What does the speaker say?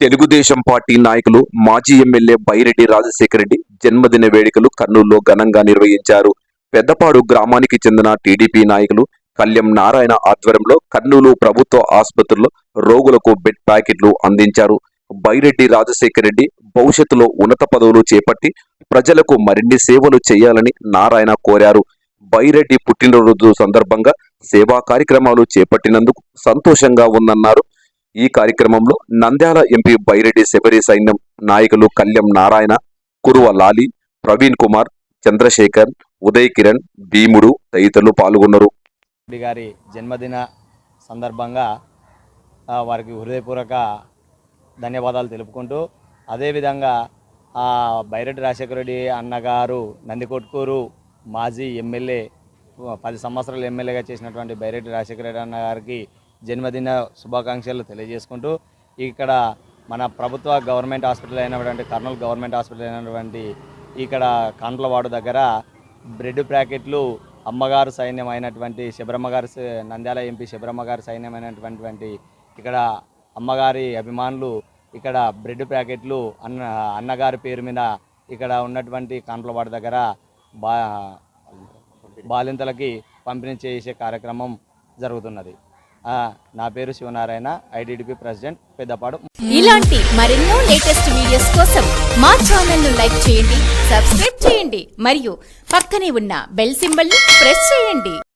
Telugu Desam party నాయకులు మాజీ MLA Byreddy Rajasekhara Reddy జన్మదిన వేడుకలు కర్నూలులో ఘనంగా నిర్వహించారు. పెద్దపాడు గ్రామానికి చెందిన టీడీపీ నాయకులు కళ్యం నారాయణ ఆధ్వర్యంలో కర్నూలు ప్రభుత్వ ఆసుపత్రిలో రోగులకు బెడ్ ప్యాకెట్లు అందించారు. బైరెడ్డి రాజశేఖర రెడ్డి భవిష్యత్తులో ఉన్నత పదవులు చేపట్టి ప్రజలకు మరిన్ని సేవలు చేయాలని నారాయణ కోరారు. బైరెడ్డి పుట్టినరోజు సందర్భంగా సేవా కార్యక్రమాలు చేపట్టినందుకు సంతోషంగా ఉందన్నారు. ఈ కార్యక్రమంలో నంద్యాల ఎంపీ బైరెడ్డి శబరి సైన్యం నాయకులు కళ్యం నారాయణ కురువ లాలి ప్రవీణ్ కుమార్ చంద్రశేఖర్ ఉదయ్ కిరణ్ భీముడు తదితరులు పాల్గొన్నారు. గారి జన్మదిన సందర్భంగా వారికి హృదయపూర్వక ధన్యవాదాలు తెలుపుకుంటూ అదేవిధంగా బైరెడ్డి రాజశేఖర రెడ్డి అన్నగారు నందికొట్కూరు మాజీ ఎమ్మెల్యే పది సంవత్సరాలు ఎమ్మెల్యేగా చేసినటువంటి బైరెడ్డి రాజశేఖర రెడ్డి అన్న గారికి జన్మదిన శుభాకాంక్షలు తెలియజేసుకుంటూ ఇక్కడ మన ప్రభుత్వ గవర్నమెంట్ హాస్పిటల్ అయినటువంటి కర్నూలు గవర్నమెంట్ హాస్పిటల్ అయినటువంటి ఇక్కడ కాంట్లవాడు దగ్గర బ్రెడ్ ప్యాకెట్లు అమ్మగారు సైన్యం అయినటువంటి శబరమ్మ గారి నంద్యాల ఎంపీ శబరమ్మ గారి సైన్యం అయినటువంటి ఇక్కడ అమ్మగారి అభిమానులు ఇక్కడ బ్రెడ్ ప్యాకెట్లు అన్న అన్నగారి పేరు మీద ఇక్కడ ఉన్నటువంటి కాంట్లవాడు దగ్గర బా బాలింతలకి పంపిణీ చేసే కార్యక్రమం జరుగుతున్నది. నా పేరు శివనారాయణ ఐడిడిపి ప్రెసిడెంట్ పెద్దపాడు. ఇలాంటి మరెన్నో లేటెస్ట్ వీడియోస్ కోసం మా ఛానల్ను లైక్ చేయండి సబ్స్క్రైబ్ చేయండి మరియు పక్కనే ఉన్న బెల్ సింబల్ని ప్రెస్ చేయండి.